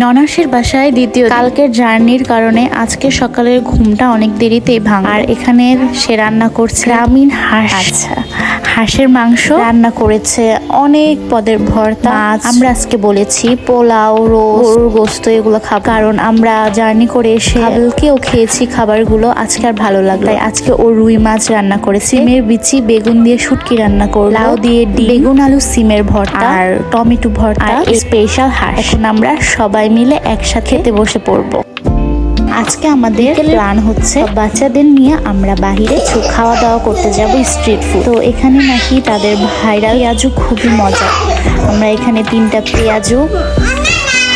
ননাসের বাসায় দ্বিতীয়। কালকের জার্নির কারণে আজকে সকালের ঘুমটা অনেক দেরিতেই ভাঙ আর এখানে সে রান্না করছে গ্রামীণ হাঁস। আচ্ছা। হাঁসের মাংস রান্না করেছে অনেক পদের ভর্তা। আমরা আজকে বলেছি পোলাও রোল গোস্ত এগুলো খাব। কারণ আমরা জার্নি করে এসে কালকেও খেয়েছি খাবারগুলো আজকে আর ভালো লাগল আজকে ও রুই মাছ রান্না করেছে। সিমের বিচি বেগুন দিয়ে শুটকি রান্না করল। লাউ দিয়ে বেগুন আলু সিমের ভর্তা। আর টমেটো ভর্তা। স্পেশাল হাঁস। এখন আমরা সবাই মিলে একসাথে খেতে বসে পড়ব। আজকে আমাদের প্ল্যান হচ্ছে বাচ্চাদের নিয়ে আমরা বাহিরে খাওয়া দাওয়া করতে যাব স্ট্রিট ফুড। তো এখানে নাকি তাদের ভাইরাল পেঁয়াজু খুবই মজা। আমরা এখানে তিনটা পেঁয়াজু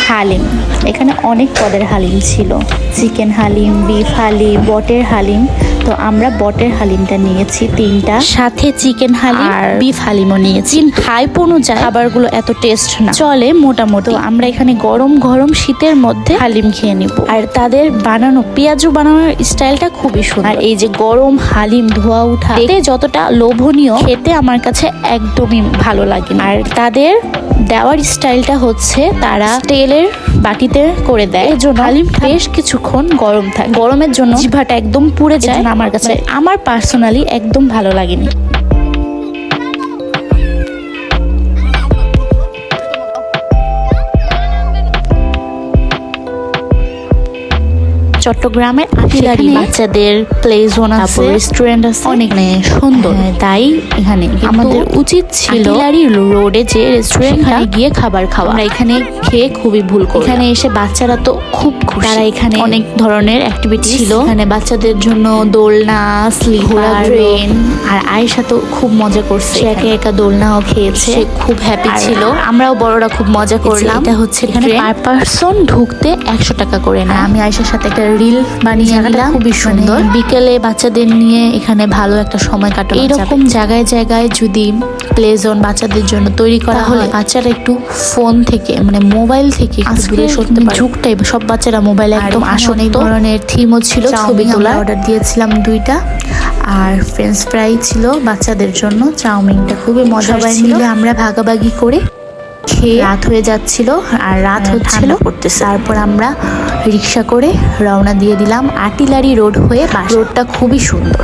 হালিম। এখানে অনেক পদের হালিম ছিল। চিকেন হালিম বিফ হালিম বটের হালিম। তো আমরা বটের হালিমটা নিয়েছি তিনটা। সাথে চিকেন হালিম আর বিফ হালিমও নিয়েছি। হাইপ অনুযায়ী খাবারগুলো এত টেস্ট না। চলে মোটামুটি। আমরা এখানে গরম গরম শীতের মধ্যে হালিম খেয়ে নিব। আর তাদের বানানো পেঁয়াজু বানানোর স্টাইলটা খুবই সুন্দর। আর এই যে গরম হালিম ধোয়া উঠা দেখতে যতটা লোভনীয় খেতে আমার কাছে একদমই ভালো লাগে। আর তাদের দেওয়ার স্টাইলটা হচ্ছে তারা তেলের বাটিতে করে দেয়। এর জন্য হালিম বেশ কিছুক্ষণ গরম থাকে। গরমের জন্য জিভাটা একদম পুড়ে যায়। আমার কাছে। আমার পার্সোনালি একদম ভালো লাগেনি। চট্টগ্রামের আটিলারি বাচ্চাদের প্লে জোন আছে। রেস্টুরেন্ট আছে। অনেক মানে সুন্দর। তাই এখানে। আমাদের উচিত ছিল রোডে যে রেস্টুরেন্টে গিয়ে খাবার খাওয়া। এখানে খেয়ে খুবই ভুল করি এখানে এসে বাচ্চারা তো খুব তারা এখানে অনেক ধরনের অ্যাক্টিভিটি ছিল। এখানে বাচ্চাদের জন্য দোলনা স্লিপার ট্রেন আর আয়েশা তো খুব মজা করছে একা একা দোলনাও খেয়েছে। খুব হ্যাপি ছিল। আমরাও বড়রা খুব মজা করলাম। এটা হচ্ছে এখানে পার পার্সন ঢুকতে একশো টাকা করে না আমি আয়েশার সাথে একটা রিল বানিয়ে নিলাম খুবই সুন্দর। বিকেলে বাচ্চাদের নিয়ে এখানে ভালো একটা সময় কাটানো এইরকম জায়গায় জায়গায় যদি প্লে জোন বাচ্চাদের জন্য তৈরি করা হলে বাচ্চারা একটু ফোন থেকে মানে মোবাইল থেকে দূরে সরতে পারে। যুগটাই সব বাচ্চারা মোবাইলে একদম আসন ধরনের থিমও ছিল ছবি তোলা অর্ডার দিয়েছিলাম দুইটা। আর ফ্রেঞ্চ ফ্রাই ছিল বাচ্চাদের জন্য। চাউমিনটা খুবই মজা মিলে আমরা ভাগাভাগি করে খেয়ে রাত হয়ে যাচ্ছিল আর রাত হচ্ছিল। করতেছে তারপর আমরা রিক্সা করে রওনা দিয়ে দিলাম আটিলারি রোড হয়ে রোডটা খুবই সুন্দর।